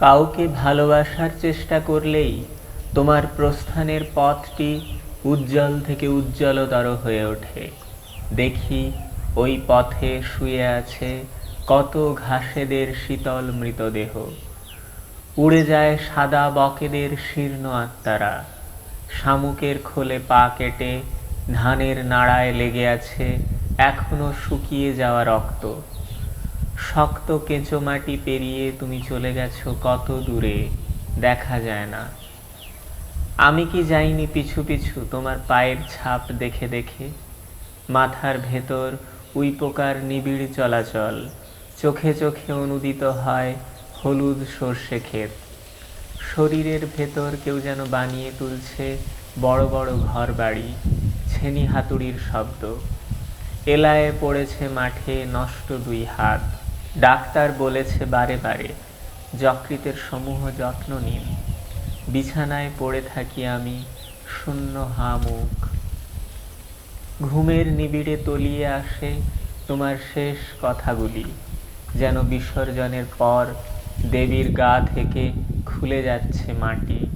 কাউকে ভালোবাসার চেষ্টা করলেই তোমার প্রস্থানের পথটি উজ্জ্বল থেকে উজ্জ্বলতর হয়ে ওঠে। দেখি ওই পথে শুয়ে আছে কত ঘাসেদের শীতল মৃতদেহ। উড়ে যায় সাদা বকেদের শীর্ণ আত্মারা। শামুকের খোলে পা কেটে ধানের নাড়ায় লেগে আছে এখনও শুকিয়ে যাওয়া রক্ত। শক্ত কেঁচো মাটি পেরিয়ে তুমি চলে গেছো কত দূরে? দেখা যায় না। আমি কি যাইনি পিছু পিছু তোমার পায়ের ছাপ দেখে দেখে? মাথার ভেতর উইপোকার নিবিড় চলাচল, চোখে চোখে অনুদিত হয় হলুদ সর্ষে ক্ষেত। শরীরের ভেতর কেউ যেন বানিয়ে তুলছে বড় বড় ঘর বাড়ি ছেনি হাতুড়ির শব্দ। এলায়ে পড়েছে মাঠে নষ্ট দুই হাত। ডাক্তার বলেছে বারে বারে, যকৃতের সমূহ যত্ন নিন। বিছানায় পড়ে থাকি আমি, শূন্য হা মুখ। ঘুমের নিবিড়ে তলিয়ে আসে তোমার শেষ কথাগুলি, যেন বিসর্জনের পর দেবীর গা থেকে খুলে যাচ্ছে মাটি।